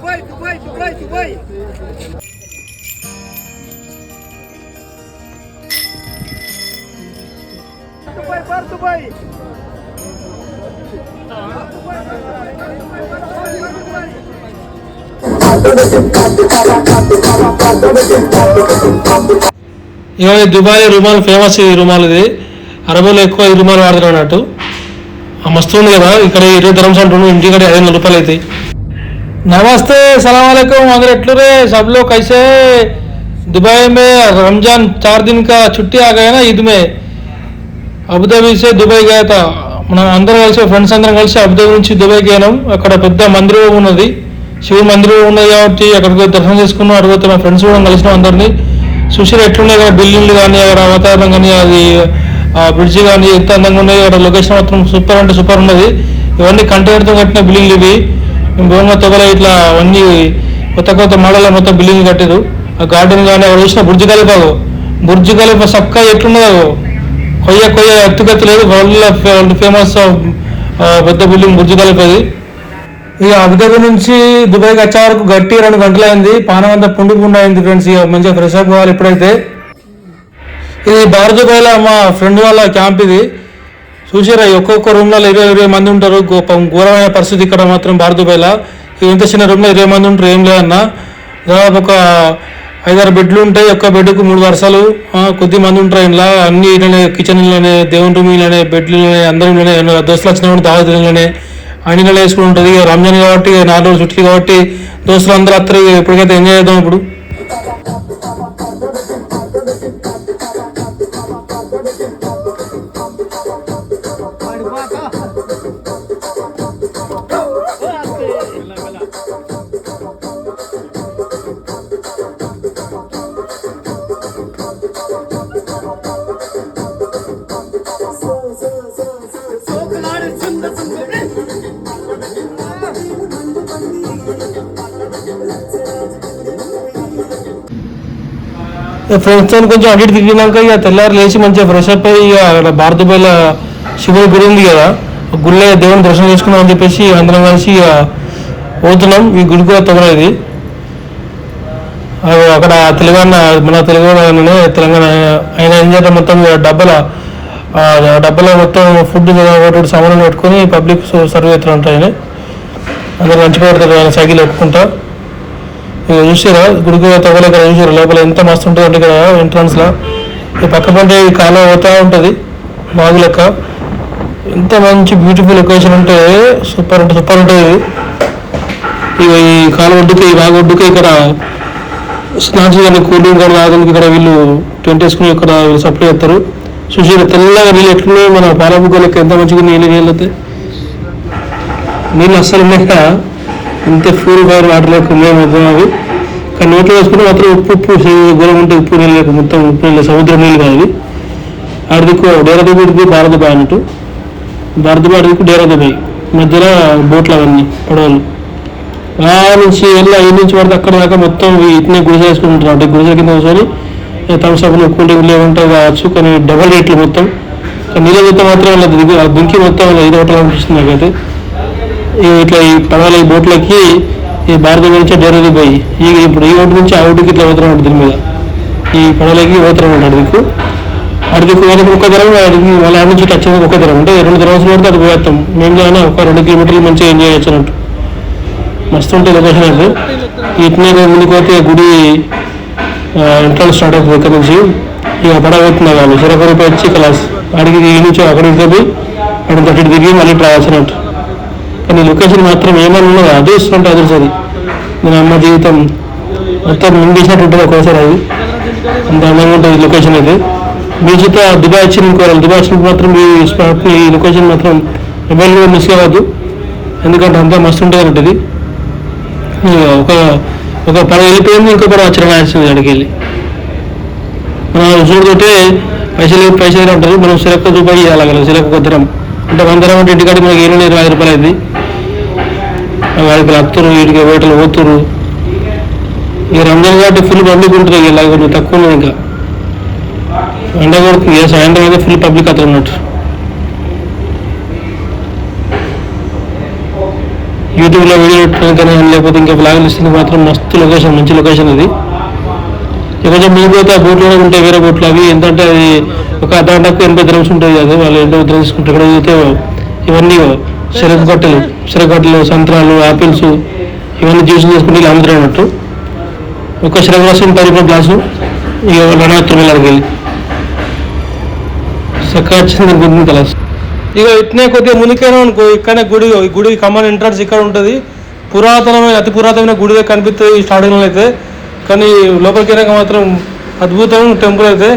Dubai Dubai Dubai Dubai Dubai bar Dubai ఇక Dubai రుమాల్ famous ఈ రుమాల్ ఇది. అరబీలో ఎక్కువ ఈ రుమాల్ వాడతారు అన్నట్టు. మస్తు ఉంది కదా ఇక్కడ ఇరవై ధరమ్స్ అంటున్నాడు ఐదు వందల రూపాయలు అవుతాయి नमस्ते सलाम वालेकुम अगर एटलू रे सब लोग कैसे दुबई में रमजान चार दिन का छुट्टी आ गया ना ईद में అబుదాబి సే దుబాయ్ గయా మనం అందరం కలిసి ఫ్రెండ్స్ అందరం కలిసి అబుదాబి నుంచి దుబాయ్ పోయినాం అక్కడ పెద్ద మందిరం ఉన్నది శివ మందిరం ఉన్నది కాబట్టి అక్కడికి పోయి దర్శనం చేసుకున్నాం అక్కడ పోతే మా ఫ్రెండ్స్ కూడా కలిసినాం అందరినీ చూసారు ఎట్లున్నాయి అక్కడ బిల్డింగ్లు కానీ అక్కడ వాతావరణం కానీ అది ఆ బ్రిడ్జ్ కానీ ఎంత అందంగా ఉన్నాయి అక్కడ లొకేషన్ మాత్రం సూపర్ అంటే సూపర్ ఉన్నది ఇవన్నీ కంటైనర్తో కట్టిన బిల్డింగ్లు ఇవి భూమి తొగల ఇట్లా అన్ని కొత్త కొత్త మోడల్ మొత్తం బిల్డింగ్ కట్టారు ఆ గార్డెన్ కానీ అక్కడ చూసిన బుర్జు కలిప బుర్జు కలిప చక్కగా ఎట్లున్నదో కొయ్య కొయ్య ఎత్తుగతి లేదు. వరల్డ్ ఫేమస్ పెద్ద బిల్డింగ్ బుర్జు కలిపది. ఇక అబుదాబి నుంచి దుబాయ్కి వచ్చే వరకు గట్టి రెండు గంటలు అయింది పానం అంతా పుండు పుండి అయింది ఫ్రెండ్స్. ఇక మంచిగా ఫ్రెష్ అప్ కావాలి ఇప్పుడైతే. ఇది భారత్ దుబాయ్లో మా ఫ్రెండ్ వాళ్ళ క్యాంప్ ఇది. చూసారా ఒక్కొక్క రూమ్లో ఇరవై ఇరవై మంది ఉంటారు. గొప్ప ఘోరమైన పరిస్థితి ఇక్కడ మాత్రం భారత్ ఇంత చిన్న రూమ్లో ఇరవై మంది ఉంటారు ఏం లేదన్న. దాదాపు ఒక ఐదారు బెడ్లు ఉంటాయి. ఒక్క బెడ్కు మూడు వరుసలు. కొద్ది మంది ఉంటారు ఇంట్లో అన్ని ఇళ్ళనే కిచెన్లోనే దేవుని రూమ్లోనే బెడ్లలోనే అందరిలోనే దోస్తులు వచ్చిన కూడా దావతులలోనే అన్నిలో వేసుకుని ఉంటుంది. ఇక రంజాన్ కాబట్టి నాలుగు రోజులు చుట్టి కాబట్టి దోస్తులు అందరూ అత్తరు ఎప్పటికైతే ఎంజాయ్ చేద్దాం ఇప్పుడు. ఫ్రెండ్స్తో కొంచెం అడిగి తిరిగినాక ఇక తెల్లారి లేచి మంచిగా ఫ్రెష్ అప్ అయ్యి ఇక అక్కడ భారత శివుడి గుడి ఉంది కదా ఆ గుడిలో దేవుని దర్శనం చేసుకుందాం అని చెప్పేసి అందరం కలిసి ఇక పోతున్నాం. ఈ గుడి కూడా తొగలేదు అక్కడ తెలంగాణ మన తెలంగాణలోనే తెలంగాణ ఆయన ఏం చేద్దాం మొత్తం డబ్బల డబ్బల మొత్తం ఫుడ్ ఒకటి సామాన్లు పెట్టుకొని పబ్లిక్ సర్వ్ అవుతారంట ఆయన. అందరూ మంచి పెడతారు ఆయన సైకిల్ ఎక్కుకుంటా ఇక చూసారా గుడికి తగల ఇక్కడ చూసారా లోపల ఎంత మస్తు ఉంటుంది అంటే ఇక్కడ ఎంట్రన్స్లో ఈ పక్క పంటే ఈ కాలం అవుతూ ఉంటుంది. మాగు లెక్క. ఎంత మంచి బ్యూటిఫుల్ లొకేషన్ ఉంటే సూపర్ అంటే సూపర్ ఉంటుంది ఇక ఈ కాలం ఒడ్డుకి ఈ బాగా ఒడ్డుకి ఇక్కడ స్నాక్స్ కానీ కూల్ డ్రింక్ కానీ తాగడానికి ఇక్కడ వీళ్ళు టెంట్ వేసుకుని ఇక్కడ వీళ్ళు సప్లై చేస్తారు. చూసారు తెల్లగా నీళ్ళు ఎట్లున్నాయి మన పాలబుగ్గ ఎంత మంచిగా నీళ్ళు నీళ్ళు అయితే నీళ్ళు అస్సలు ఉన్నాక ఎంత ప్యూర్ ఫైర్ వాటర్ లెక్క మొత్తం అవి. కానీ నోట్లో వేసుకుంటే మాత్రం ఉప్పు ఉప్పు గొడవ ఉంటే ఉప్పు నీళ్ళు లేక మొత్తం ఉప్పు నీళ్ళు సముద్ర నీళ్ళు కాదు ఇది ఆడిదిక్కు డేరా దుబాయ్కి భారత బాయ్ అన్నట్టు. భారత దుబాయ్ దిక్కు డేరా దుబాయ్ మధ్యలో బోట్లు అవన్నీ పడవలు. ఆ నుంచి వెళ్ళి ఐదు నుంచి పడితే అక్కడ దాకా మొత్తం ఇట్నే గుడిసె వేసుకుని ఉంటారు. అంటే గుడిసె కింద కూర్చొని థమ్స్ అప్ కూల్ డ్రింక్లు ఏముంటాయి కావచ్చు కానీ డబల్ రేట్లు మొత్తం. కానీ నీళ్ళ మొత్తం మాత్రం వాళ్ళ దుంకి మొత్తం ఐదు హోటల్ అనిపిస్తుంది నాకైతే. ఇట్లా ఈ పడవల ఈ బోట్లకి ఈ భారత నుంచి డైరీ పోయి. ఈ ఇప్పుడు ఈ ఒడ్డు నుంచి ఆ ఒడ్డుకి ఇట్లా పోతున్నాం ఉంటుంది మీద. ఈ పడవలకి పోతున్నాం అంటాడు దిక్కు అటు దిక్కు వేరే ధరం అడిగి వాళ్ళ ఆడ నుంచి టచ్ ఒక్క ధరం అంటే రెండు ధరం పడితే అది పోయేస్తాం. మేము కానీ ఒక రెండు కిలోమీటర్లు మంచిగా ఎంజాయ్ చేయొచ్చినట్టు మస్తు ఉంటుంది లొకేషన్ అయితే ఇట్నే ముందుకు పోతే గుడి ఎంట్రన్స్ స్టార్ట్ అవుతుంది ఇక్కడ నుంచి. ఇక పడవ అవుతుంది వాళ్ళు. చిరక రూపాయి వచ్చి క్లాస్. అడిగి ఈ నుంచి అక్కడికి పోయి అక్కడ తట్టి తిరిగి మళ్ళీ రావాల్సినట్టు కానీ లొకేషన్ మాత్రం ఏమైనా ఉన్నదో అదే ఇస్తుంటే అది సరి నేను అమ్మ జీవితం మొత్తం మింగేసినట్టు ఉంటుంది ఒక్కోసారి అది. అంత అందంగా ఉంటుంది లొకేషన్ అయితే. బీచ్తో దుబాయ్ వచ్చిన కోరాలి. దుబాయ్ వచ్చినప్పుడు మాత్రం ఈ స్పాట్ ఈ లొకేషన్ మాత్రం ఎవరు మిస్ కావద్దు. ఎందుకంటే అంతా మస్తు ఉంటుంది అన్నట్టు ఒక ఒక పడవ వెళ్ళిపోయింది ఇంకో పడవ వచ్చిన వచ్చింది అక్కడికి వెళ్ళి. మనం చూడుతుంటే పైసలు పైసలు ఉంటారు మనం సిరక్క దుబాయ్ ఇవ్వాలి కదా సిరక్క కొద్దరం అంటే వంద రూపాయలు ఇంటికాడికి మనకి ఏడు ఇరవై ఐదు రూపాయలు అయింది. వాడికి లక్తురు వీటికి వేటలు పోతురు. ఇక రంజాన్ కాబట్టి ఫుల్ పబ్లిక్ ఉంటుంది ఇలా కొంచెం తక్కువ ఉన్నది ఇంకా. ఎండ కొడుతుంది ఏ సాయంత్రం అయితే ఫుల్ పబ్లిక్ అతను ఉన్నట్టు. యూట్యూబ్లో వీడియో పెట్టడానికి కానీ లేకపోతే ఇంకా బ్లాగులు ఇస్తుంది మాత్రం మస్తు లొకేషన్ మంచి లొకేషన్ అది. ఇక మీ పోతే ఆ బోట్లో ఉంటాయి వేరే బోట్లు అవి ఏంటంటే అది ఒక అర్ధగంటకు ఎనభై ద్రమ్స్ ఉంటుంది కదా వాళ్ళు ఎంతో ద్రమ్స్ తీసుకుంటారు ఇక్కడ చూస్తే ఇవన్నీ సిరప్ గొట్టలు సంత్రాలు ఆపిల్స్ ఇవన్నీ జ్యూస్ చేసుకుంటే ఇలా అమ్ముతారు అన్నట్టు ఒక సిరప్ రసం పది రూపాయల గ్లాసు ఇక రెండు తొమ్మిది వెళ్ళి చక్కగా వచ్చింది గుడ్ని ఇక ఇట్నే కొద్దిగా మునికైనా అనుకో ఇక్కడనే గుడి ఈ గుడి కమాన్ ఎంట్రన్స్ ఇక్కడ ఉంటుంది. పురాతనమైన అతి పురాతనమైన గుడి కనిపిస్తుంది ఈ స్టార్టింగ్లో అయితే. కానీ లోపలికి వెళ్ళాక మాత్రం అద్భుతం టెంపుల్ అయితే.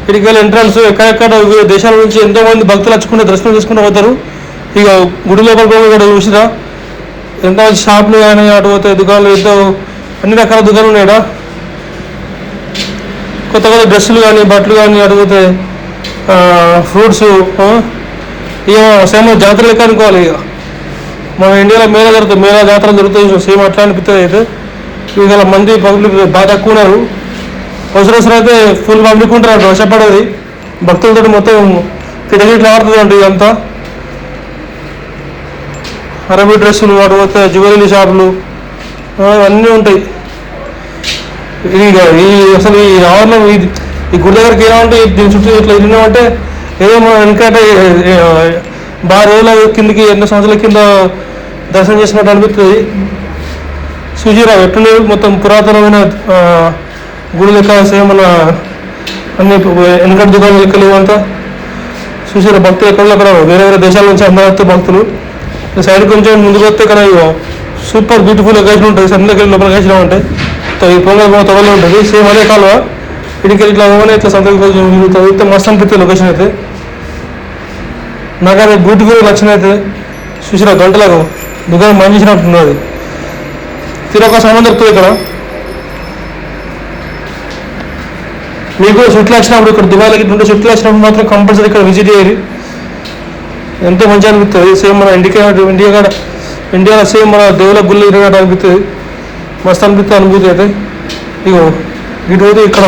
ఇక్కడికి వెళ్ళి ఎంట్రన్స్ ఎక్కడెక్కడ దేశాల నుంచి ఎంతోమంది భక్తులు వచ్చుకుంటే దర్శనం చేసుకుంటూ పోతారు. ఇక గుడి లోపల పోయి ఇక్కడ చూసిరా? ఎంత షాపులు కానీ అటు పోతే దుకాణాలు ఎంతో అన్ని రకాల దుకాణాలు ఉన్నాయా కొత్త కొత్త డ్రెస్సులు కానీ బట్టలు కానీ అడిగితే ఫ్రూట్స్ ఇక సేమ్ జాతర లెక్క అనుకోవాలి ఇక మన ఇండియాలో మేళా జరుగుతుంది. మేళా జాతర జరుగుతుంది సేమ్ అట్లా అనిపిస్తుంది అయితే. ఇవాళ మంది పబ్లిక్ బాగా తక్కువ ఉన్నారు. అవసరం అయితే ఫుల్ పబ్లిక్ ఉంటారు వర్షపడేది భక్తులతో మొత్తం కిటకిట్లు ఆడుతుంది అంటే ఇదంతా. అరబీ డ్రెస్సులు వాటి పోతే జ్యువెలరీ షాపులు అన్నీ ఉంటాయి. ఇది ఇక ఈ అసలు ఈ ఆవరణం ఇది ఈ గుడి దగ్గరికి ఏమంటే దీని చుట్టూ ఇట్లా వెళ్ళినామంటే ఏదో మనం వెనకంటే బాగా రోజుల కిందకి ఎన్నో సంవత్సరాల కింద దర్శనం చేసినట్టు అనిపిస్తుంది. సుజీరా ఎట్లుండేది మొత్తం పురాతనమైన గుడి లెక్క సేమ్ మన అన్ని వెనకటి దుకాణం లెక్కలు లేవంతా. చూసారా భక్తులు ఎక్కడ అక్కడ వేరే వేరే దేశాల నుంచి అందరూ భక్తులు. సైడ్ కొంచెం ముందుకు వస్తే ఇక్కడ సూపర్ బ్యూటిఫుల్ లొకేషన్ ఉంటుంది. సన్నకి లోపల లొకేషన్ ఉంటాయి తో ఈ పొంగల్ తొగలో ఉంటుంది. సేమ్ అదే కాలువ. ఇటుకెళ్ళి ఇట్లా పోగానే ఇట్లా సంతకి చదివితే మస్తు అనిపిస్తుంది లొకేషన్ అయితే. నాకు అది బ్యూటిఫుల్ నచ్చిన అయితే చూసిరా గంటలకు. దుకాణం మంచి చేసినట్టున్నది తిరొక సామాన్ దొరుకుతుంది ఇక్కడ. మీకు చుట్టూ వచ్చినప్పుడు ఇక్కడ దుబాయ్లకి ఇట్లా చుట్టూ వచ్చినప్పుడు మాత్రం కంపల్సరీ ఇక్కడ విజిట్ చేయాలి. ఎంతో మంచిగా అనిపిస్తుంది. సేమ్ మన ఇండియా ఇండియా కాడ ఇండియాలో సేమ్ మన దేవుల గుళ్ళు ఇరగట అనిపిస్తుంది. మస్తు అనిపిస్తుంది అనుభూతి అయితే. ఇగో ఇటు పోతే ఇక్కడ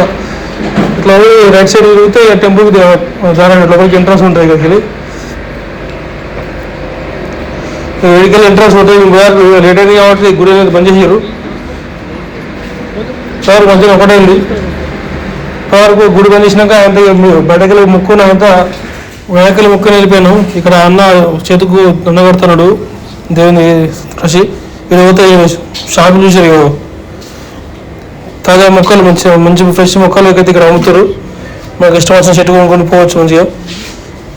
ఇట్లా పోయి రైట్ సైడ్ తిరిగితే టెంపుల్కి దాని లోపలికి ఎంట్రన్స్ ఉంటుంది ఇక్కడికి వెళ్ళి. వెహికల్ ఎంట్రన్స్ ఉంటుంది. లేట్ అయింది కాబట్టి గుడి అనేది బంద్ చేశారు సార్ మధ్యలో ఒకటే ఉంది. వరకు గుడి బంద్ చేసినాక అంత బయటకెళ్ళి ముక్కునంతా వెనకలు ముక్క వెళ్ళిపోయాను ఇక్కడ అన్న చేతుకు దండ కొడుతున్నాడు. దేవుని కృషి. ఇక్కడ షాప్ చూసారు కదా తాజా మొక్కలు మంచి మంచి ఫ్రెష్ మొక్కలు అయితే ఇక్కడ అమ్ముతారు. మనకు ఇష్టం వచ్చిన చెట్టు కొనుక్కొని పోవచ్చు మంచిగా.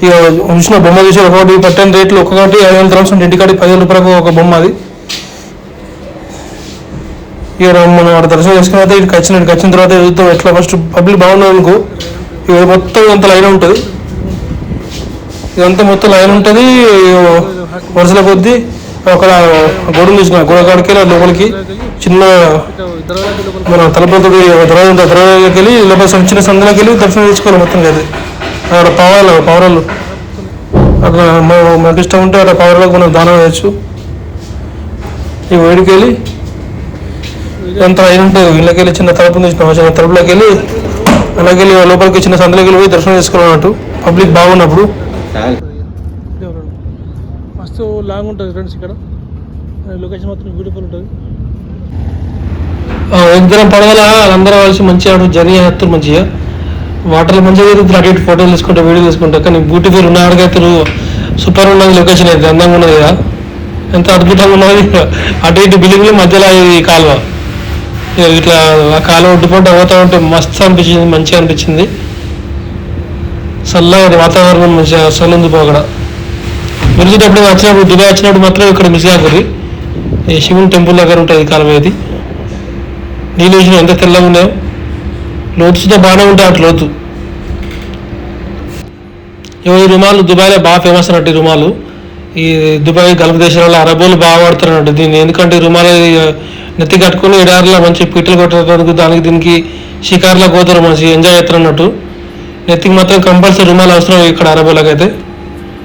ఇక ఉంచిన బొమ్మ చూసి ఒకటి పట్టని రేట్లు ఒక్కొక్కటి ఐదు వందల గ్రామ్స్ ఇంటికాడి పదివేల రూపాయలకు ఒక బొమ్మ అది. ఇక మనం అక్కడ దర్శనం చేసుకున్న తర్వాత ఇక్కడికి వచ్చిన ఇక్కడికి వచ్చిన తర్వాత చూద్దాం ఎట్లా? ఫస్ట్ పబ్లిక్ బాగున్నాయి అనుకో. ఇక మొత్తం అంత లైన్ ఉంటుంది. ఇదంతా మొత్తం లైన్ ఉంటుంది వరుసల కొద్దీ అక్కడ గోడ చూసిన గోడ కాడికి వెళ్ళి లోపలికి చిన్న మన తలపతి దర్వాజ ఉంటుంది దర్వాజకి వెళ్ళి లోపల చిన్న సందులోకి వెళ్ళి దర్శనం చేసుకోవాలి మొత్తం కదా అక్కడ పవరాలు పవరాలు అక్కడ మనకి ఇష్టం ఉంటే అక్కడ పవరాలకు మనం దానం వేయచ్చు ఈ వేడికి వెళ్ళి ఎంత అయిన ఉంటుంది ఇళ్ళకి వెళ్ళి చిన్న తలుపు తీసిన చిన్న తలుపులోకి వెళ్ళి అలాగే వెళ్ళి లోపలికి చిన్న సందులోకి వెళ్ళి పోయి దర్శనం చేసుకోవాలన్నట్టు పబ్లిక్ బాగున్నప్పుడు. మస్తు లాంగ్ ఉంటుంది ఫ్రెండ్స్ ఇక్కడ. లొకేషన్ మాత్రం బ్యూటిఫుల్ ఉంటుంది. ఇద్దరం పడవల అందరూ కలిసి మంచిగా జర్నీ చేస్తారు మంచిగా. వాటర్లో మంచిగా తిరుగుతారు అటు ఇటు ఫోటోలు తీసుకుంటా వీడియో తీసుకుంటా. కానీ బ్యూటిఫుల్ ఉన్న అడిగైతే సూపర్ ఉన్నది లొకేషన్ అయితే అందంగా ఉన్నది కదా. ఎంత అద్భుతంగా ఉన్నది. అటు ఇటు బిల్డింగ్ల మధ్యలో ఈ కాలువ. ఇక ఇట్లా ఆ కాలువ ఒడ్డుకుంటూ పోతా ఉంటే మస్తు అనిపించింది మంచిగా అనిపించింది. చల్లగా వాతావరణం మంచిగా అసలు ఉంది పోగడ. వెళ్తున్నప్పుడు వచ్చినప్పుడు దుబాయ్ వచ్చినప్పుడు మాత్రం ఇక్కడ మిస్ కాకూడదు ఈ శివుని టెంపుల్ దగ్గర ఉంటుంది కాలం ఇది నీళ్ళు చూసిన ఎంత తెల్లగా ఉన్నాయో. లోతు సుద్ధా బాగానే ఉంటాయి అటు లోతు. ఈ రుమాలు దుబాయ్లో బాగా ఫేమస్ అన్నట్టు ఈ రుమాలు. ఈ దుబాయ్ గల్ఫ్ దేశాలలో అరబోలు బాగా వాడతారు అన్నట్టు దీన్ని. ఎందుకంటే రుమాలు నెత్తి కట్టుకుని ఎడారిలో మంచి పీటలు కొట్టడానికి దానికి దీనికి షికార్లో పోతారు మంచి ఎంజాయ్ చేస్తారు అన్నట్టు. నెత్తికి మాత్రం కంపల్సరీ రుమాలు అవసరం ఇక్కడ అరబోలకు అయితే.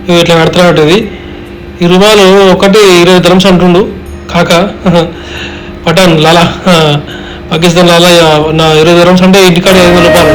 ఇవి ఇట్లా కడుతున్నట్టు ఇది ఈ రుమాలు ఒకటి ఇరవై ధరమ్స్ అంటుండు. కాక పఠాన్ లాలా పాకిస్తాన్ లాలా నా ఇరవై ధరమ్స్ అంటే ఇంటికాడ ఐదు వందల రూపాయలు.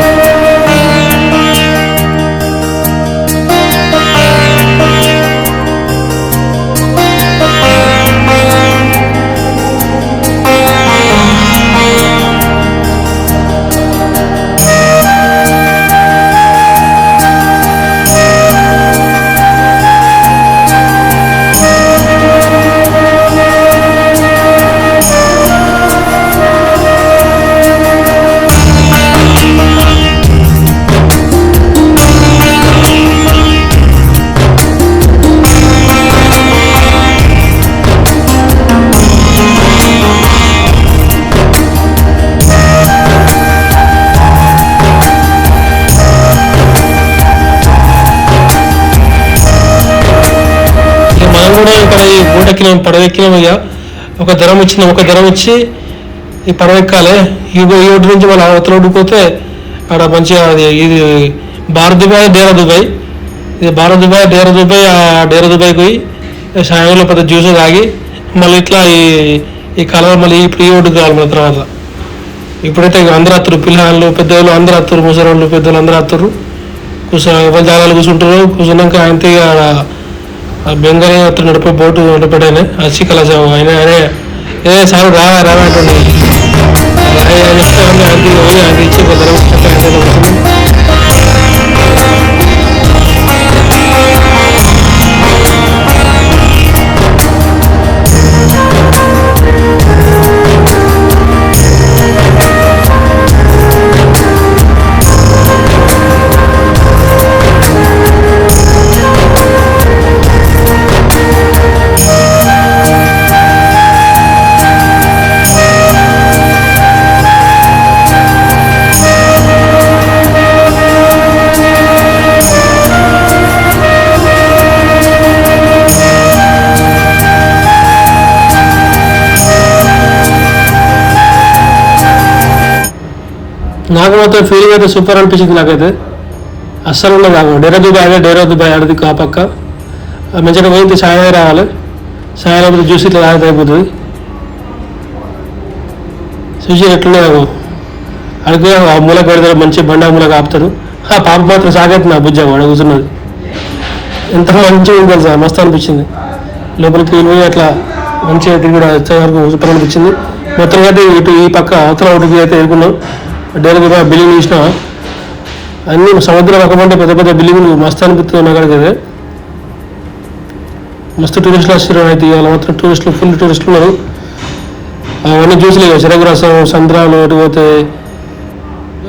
ఈ బోట్ ఎక్కినాం పడవ ఎక్కినాం ఇక ఒక ధరం ఇచ్చిన ఒక ధరం ఇచ్చి ఈ పడవ ఎక్కాలి. ఈ ఈ ఒడ్డు నుంచి మళ్ళీ అవతల ఒడ్డుకోతే ఆడ మంచిగా అది ఇది భారత్ దుబాయ్ డేరా దుబాయ్ ఇది భారత్ దుబాయ్ డేరా దుబాయ్ ఆ డేరా దుబాయ్ పోయి సాయంలో పెద్ద జ్యూస్ తాగి మళ్ళీ ఇట్లా ఈ ఈ కలర్ మళ్ళీ ఇప్పుడు ఈ ఒడ్డుకు కావాలి మన తర్వాత. ఇప్పుడైతే ఇక అందరూ అత్తరు. పిల్లలు పెద్దవాళ్ళు అందరూ అత్తరు. ముసలి వాళ్ళు పెద్దవాళ్ళు అందరూ అత్తరు. కూర్చో ఎవరి జాగాలు కూర్చుంటారు కూర్చున్నాక ఆయన ఇక ఆడ బెంగాలీ అతను నడిపే బోటు నడిపాడని వచ్చి కళాశ ఆయన ఆయన ఏ సార్ రావా రావా అంటుండే. ఆయన ఆయన ఇస్తే ఆయన ఇచ్చి ఒక నాకు మాత్రం ఫీలింగ్ అయితే సూపర్ అనిపించింది నాకైతే. అస్సలు ఉండదు నాకు డేరా దుబాయ్ అదే డేరా దుబాయ్ ఆడది ఆ పక్క. మంచిగా పోయింది సాయం రావాలి. సాయం రాకపోతే జ్యూస్ ఇట్లా తాగితే అయిపోతుంది. చూసి ఎట్లుండే అడిగి అడిగితే ఆ మూల పెడతారు మంచి బండ మూల ఆపుతాడు ఆ పాప మాత్రం సాగైతే నా బుజ్జ వాడు కూర్చున్నది. ఎంత మంచిగా ఉంది తెలుసా? మస్తు అనిపించింది. లోపలికి వెళ్ళి అట్లా మంచిగా తిరిగి కూడా వచ్చే వరకు సూపర్ అనిపించింది. మొత్తం అయితే ఇటు ఈ పక్క అవతల ఒకటికి అయితే ఎదుర్కొన్నాం. డైరెక్ట్ బిల్డింగ్ చూసిన అన్ని సముద్రం పక్కమంటే పెద్ద పెద్ద బిల్డింగ్లు మస్తు అనిపిస్తుంది నాకు అడిగితే మస్తు టూరిస్టులు వస్తారు అయితే ఇవాళ మాత్రం టూరిస్టులు ఫుల్ టూరిస్టులు ఉన్నారు. అవన్నీ చూసలేదు చెరకు రసం సంద్రాలు ఎటుపోతే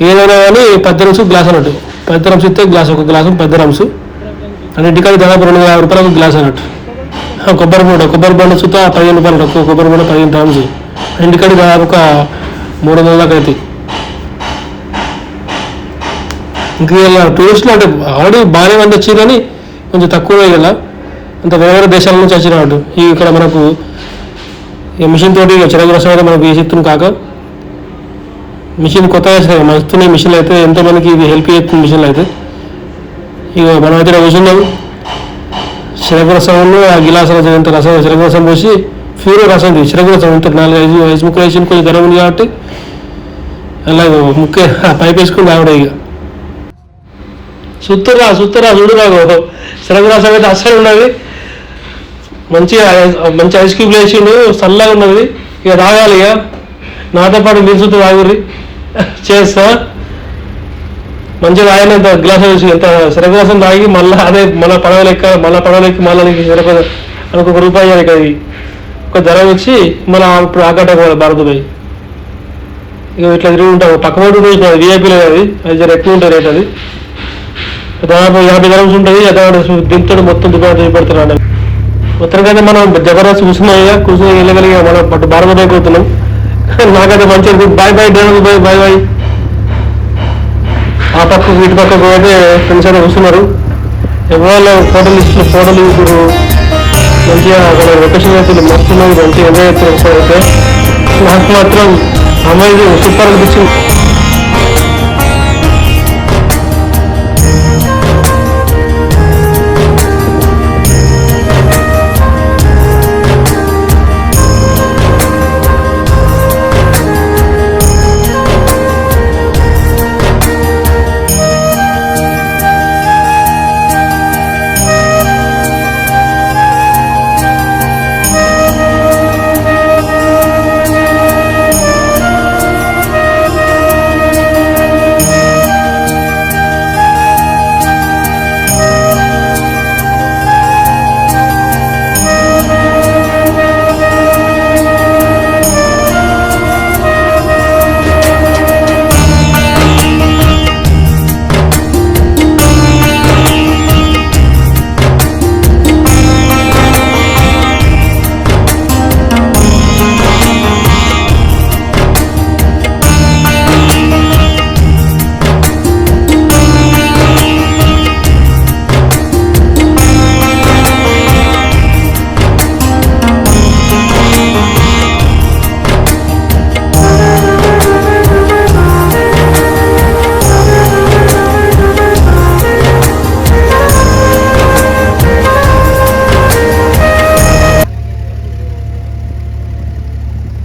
ఏదైనా కానీ పెద్ద రంసు గ్లాస్ అన్నట్టు. పెద్ద రంసు ఇస్తే గ్లాస్ ఒక గ్లాసు పెద్ద రంసు ఇంటికాడ దాదాపు రెండు వందల యాభై రూపాయలకు గ్లాస్ అన్నట్టు. ఆ కొబ్బరి బొండ కొబ్బరి బొండ చూస్తే పదిహేను రూపాయలు కొబ్బరి బొండ పదిహేను టైమ్స్ ఇంటికాడ దాదాపు ఒక మూడు వందల దాకా అవుతాయి ఇంకా ఇలా టూరిస్టులు అంటే ఆల్రెడీ బాగానే మంది వచ్చి కానీ కొంచెం తక్కువ ఇలా అంత వేరే వేరే దేశాల నుంచి వచ్చినట్టు ఈ ఇక్కడ మనకు ఈ మిషన్ తోటి చెరకు రసం అయితే మనకు వేసిస్తుంది కాక మిషన్ కొత్తగా వచ్చినాయి మస్తున్నాయి మిషన్లు అయితే ఎంతో మనకి ఇది హెల్ప్ చేస్తుంది మిషన్లు అయితే. ఇక మనం అయితే కూర్చున్నాం. చెరకు ఆ గిలాస్ రసం ఇంత రసం చెరకు రసం పోసి ప్యూర్ రసం ఇది. చెరకు రసం ఇంత నాలుగు ఐదు ఐదు ముక్కలు వేసి కొంచెం గరం ఉంది కాబట్టి. అలా ముక్క పైపు వేసుకుని ఆవిడ ఇక. సుత్తురా సుత్తురా చూడు నాకు చెరకు రసం అయితే అస్సలు ఉన్నది మంచిగా మంచి ఐస్ క్యూబ్ వేసిండు చల్లగా ఉన్నది. ఇక తాగాలి ఇక. నాతో పాటు మీరు సుత్తు తాగుర్రి చేస్తా. మంచిగా ఆయన ఎంత గ్లాస్ వేసి ఎంత శరగ్లాసం తాగి మళ్ళీ అదే మన పడవ లెక్క మళ్ళీ పడవ లెక్క మళ్ళీ నీకు ఒక రూపాయి ఇవ్వాలి ఒక ధర వచ్చి మన ఇప్పుడు ఆకట భారత్ పోయి. ఇక ఇట్లా తిరిగి ఉంటాం పక్క పడి విఐపీలో అది అది. జర ఎక్కువ ఉంటుంది రేట్ అది. దాదాపు యాభై గ్రామ్స్ ఉంటుంది అదే దింపుతాడు మొత్తం దుకాణం చూపెడతాడు మొత్తానికైతే మనం జబర్దస్త్ కూర్చున్నాం కూర్చుని వెళ్ళగలిగా మనం పట్టు భారత బైక్ అవుతున్నాం నాకైతే మంచి boy boy driver boy boy boy. ఆ పక్కకు ఇటు పక్కకు అయితే ఫ్రెండ్స్ అయితే కూర్చున్నారు. ఎవరో ఫోటోలు ఇస్తున్న ఫోటోలు ఇప్పుడు మంచిగా అక్కడ లొకేషన్ అయితే మస్తున్నాయి మంచిగా ఎంజాయ్ చేస్తారు ఒకసారి అయితే నాకు మాత్రం అమ్మాయి సూపర్ అనిపించింది.